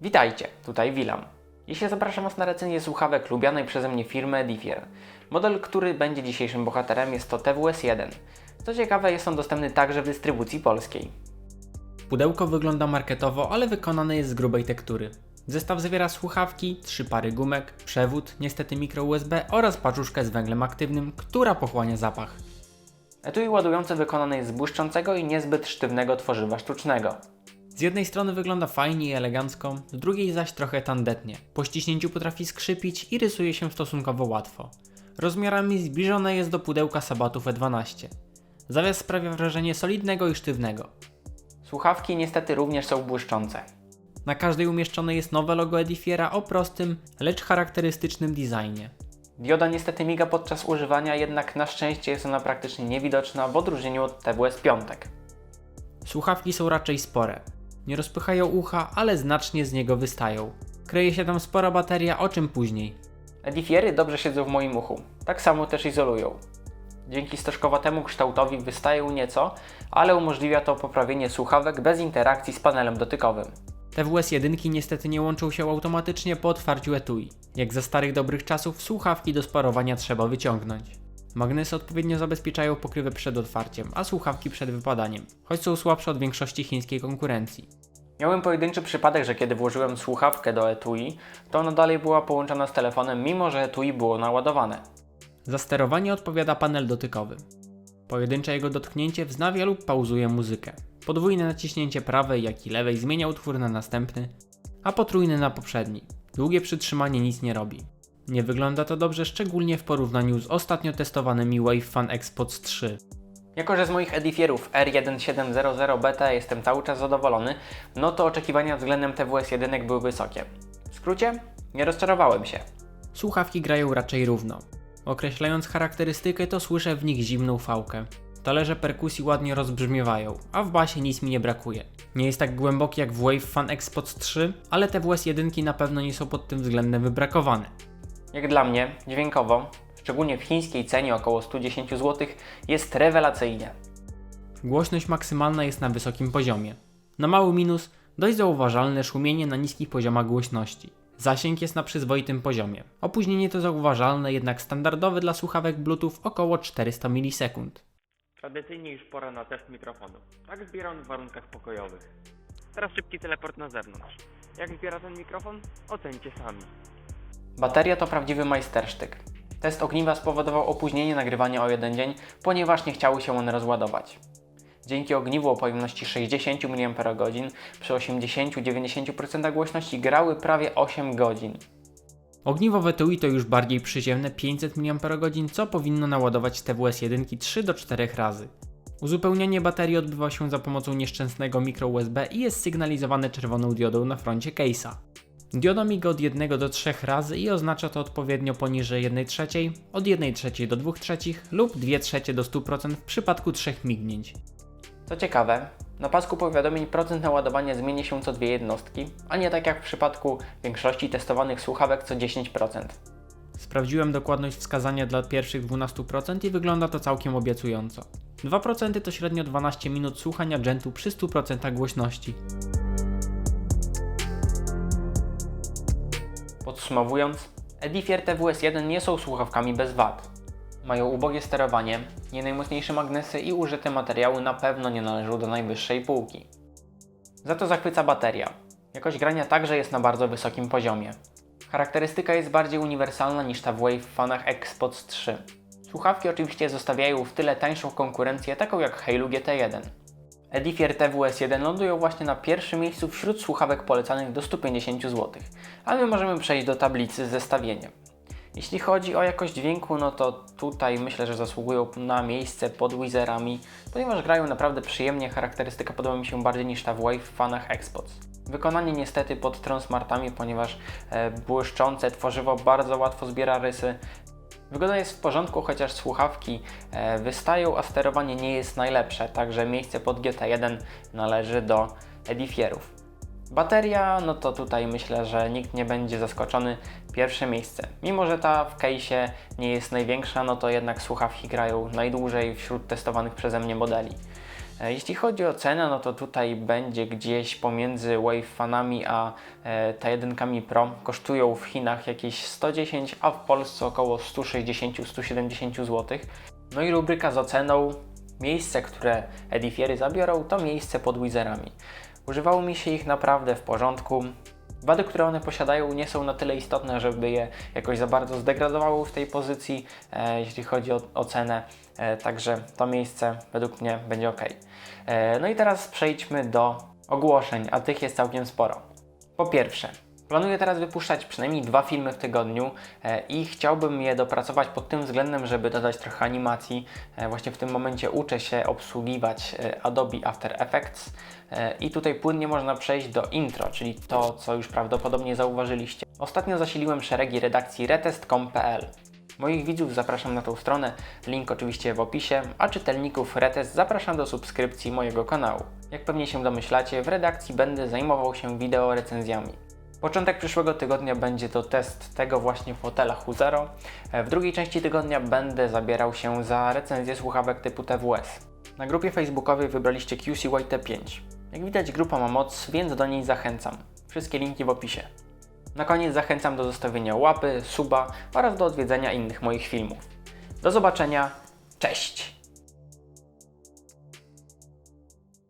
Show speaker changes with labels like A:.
A: Witajcie, tutaj Wilam. Dzisiaj zapraszam Was na recenzję słuchawek lubianej przeze mnie firmy Edifier. Model, który będzie dzisiejszym bohaterem jest to TWS-1. Co ciekawe, jest on dostępny także w dystrybucji polskiej. Pudełko wygląda marketowo, ale wykonane jest z grubej tektury. Zestaw zawiera słuchawki, trzy pary gumek, przewód, niestety mikro USB oraz paczuszkę z węglem aktywnym, która pochłania zapach. Etui ładujące wykonane jest z błyszczącego i niezbyt sztywnego tworzywa sztucznego. Z jednej strony wygląda fajnie i elegancko, z drugiej zaś trochę tandetnie. Po ściśnięciu potrafi skrzypić i rysuje się stosunkowo łatwo. Rozmiarami zbliżone jest do pudełka sabatów E12. Zawias sprawia wrażenie solidnego i sztywnego. Słuchawki niestety również są błyszczące. Na każdej umieszczone jest nowe logo Edifiera o prostym, lecz charakterystycznym designie. Dioda niestety miga podczas używania, jednak na szczęście jest ona praktycznie niewidoczna w odróżnieniu od TWS 5. Słuchawki są raczej spore. Nie rozpychają ucha, ale znacznie z niego wystają. Kryje się tam spora bateria, o czym później. Edifiery dobrze siedzą w moim uchu. Tak samo też izolują. Dzięki stożkowatemu kształtowi wystają nieco, ale umożliwia to poprawienie słuchawek bez interakcji z panelem dotykowym. TWS 1 niestety nie łączą się automatycznie po otwarciu etui. Jak za starych dobrych czasów, słuchawki do sparowania trzeba wyciągnąć. Magnesy odpowiednio zabezpieczają pokrywę przed otwarciem, a słuchawki przed wypadaniem, choć są słabsze od większości chińskiej konkurencji. Miałem pojedynczy przypadek, że kiedy włożyłem słuchawkę do etui, to ona dalej była połączona z telefonem, mimo że etui było naładowane. Za sterowanie odpowiada panel dotykowy. Pojedyncze jego dotknięcie wznawia lub pauzuje muzykę. Podwójne naciśnięcie prawej, jak i lewej zmienia utwór na następny, a potrójne na poprzedni. Długie przytrzymanie nic nie robi. Nie wygląda to dobrze, szczególnie w porównaniu z ostatnio testowanymi WaveFan Xpods 3. Jako, że z moich edifierów R1700 Beta jestem cały czas zadowolony, no to oczekiwania względem TWS-1 były wysokie. W skrócie, nie rozczarowałem się. Słuchawki grają raczej równo. Określając charakterystykę, to słyszę w nich zimną fałkę. Talerze perkusji ładnie rozbrzmiewają, a w basie nic mi nie brakuje. Nie jest tak głęboki jak w Wave Fan Xpods 3, ale TWS 1 na pewno nie są pod tym względem wybrakowane. Jak dla mnie, dźwiękowo, szczególnie w chińskiej cenie około 110 zł, jest rewelacyjnie. Głośność maksymalna jest na wysokim poziomie. Na mały minus dość zauważalne szumienie na niskich poziomach głośności. Zasięg jest na przyzwoitym poziomie. Opóźnienie to zauważalne, jednak standardowe dla słuchawek Bluetooth około 400 milisekund.
B: Tradycyjnie już pora na test mikrofonu. Jak zbiera on w warunkach pokojowych. Teraz szybki teleport na zewnątrz. Jak zbiera ten mikrofon? Ocencie sami.
A: Bateria to prawdziwy majstersztyk. Test ogniwa spowodował opóźnienie nagrywania o jeden dzień, ponieważ nie chciały się one rozładować. Dzięki ogniwu o pojemności 60 mAh przy 80-90% głośności grały prawie 8 godzin. Ogniwo w etui to już bardziej przyziemne 500 mAh, co powinno naładować TWS 1 3 do 4 razy. Uzupełnianie baterii odbywa się za pomocą nieszczęsnego mikro USB i jest sygnalizowane czerwoną diodą na froncie case'a. Dioda miga od 1 do 3 razy i oznacza to odpowiednio poniżej 1 trzeciej, od 1 trzeciej do 2 trzecich lub 2 trzecie do 100% w przypadku trzech mignięć. Co ciekawe, na pasku powiadomień procent naładowania zmieni się co dwie jednostki, a nie tak jak w przypadku większości testowanych słuchawek co 10%. Sprawdziłem dokładność wskazania dla pierwszych 12% i wygląda to całkiem obiecująco. 2% to średnio 12 minut słuchania dżentu przy 100% głośności. Podsumowując, Edifier TWS1 nie są słuchawkami bez wad. Mają ubogie sterowanie, nie najmocniejsze magnesy i użyte materiały na pewno nie należą do najwyższej półki. Za to zachwyca bateria. Jakość grania także jest na bardzo wysokim poziomie. Charakterystyka jest bardziej uniwersalna niż ta w Wave Fanach Xpods 3. Słuchawki oczywiście zostawiają w tyle tańszą konkurencję taką jak Halo GT1. Edifier TWS1 lądują właśnie na pierwszym miejscu wśród słuchawek polecanych do 150 zł, a my możemy przejść do tablicy z zestawieniem. Jeśli chodzi o jakość dźwięku, no to tutaj myślę, że zasługują na miejsce pod Wizerami, ponieważ grają naprawdę przyjemnie, charakterystyka podoba mi się bardziej niż ta w Wave fanach Xpods. Wykonanie niestety pod Transmartami, ponieważ e, błyszczące tworzywo bardzo łatwo zbiera rysy. Wygoda jest w porządku, chociaż słuchawki e, wystają, a sterowanie nie jest najlepsze, także miejsce pod GT1 należy do Edifierów. Bateria, no to tutaj myślę, że nikt nie będzie zaskoczony. Pierwsze miejsce. Mimo, że ta w case'ie nie jest największa, no to jednak słuchawki grają najdłużej wśród testowanych przeze mnie modeli. E, Jeśli chodzi o cenę, no to tutaj będzie gdzieś pomiędzy Wave Fanami a e, T1 Pro. Kosztują w Chinach jakieś 110, a w Polsce około 160-170 zł. No i rubryka z oceną. Miejsce, które Edifiery zabiorą, to miejsce pod Wizerami. Używało mi się ich naprawdę w porządku. Wady, które one posiadają, nie są na tyle istotne, żeby je jakoś za bardzo zdegradowało w tej pozycji, e, jeśli chodzi o, o cenę. E, także to miejsce według mnie będzie ok. E, no i teraz przejdźmy do ogłoszeń, a tych jest całkiem sporo. Po pierwsze, planuję teraz wypuszczać przynajmniej dwa filmy w tygodniu e, i chciałbym je dopracować pod tym względem, żeby dodać trochę animacji. E, właśnie w tym momencie uczę się obsługiwać e, Adobe After Effects i tutaj płynnie można przejść do intro, czyli to, co już prawdopodobnie zauważyliście. Ostatnio zasiliłem szeregi redakcji retest.com.pl. Moich widzów zapraszam na tą stronę, link oczywiście w opisie, a czytelników Retest zapraszam do subskrypcji mojego kanału. Jak pewnie się domyślacie, w redakcji będę zajmował się wideo recenzjami. Początek przyszłego tygodnia będzie to test tego właśnie fotela Huzero. E, W drugiej części tygodnia będę zabierał się za recenzję słuchawek typu TWS. Na grupie facebookowej wybraliście QCYT5. Jak widać grupa ma moc, więc do niej zachęcam. Wszystkie linki w opisie. Na koniec zachęcam do zostawienia łapy, suba oraz do odwiedzenia innych moich filmów. Do zobaczenia, cześć!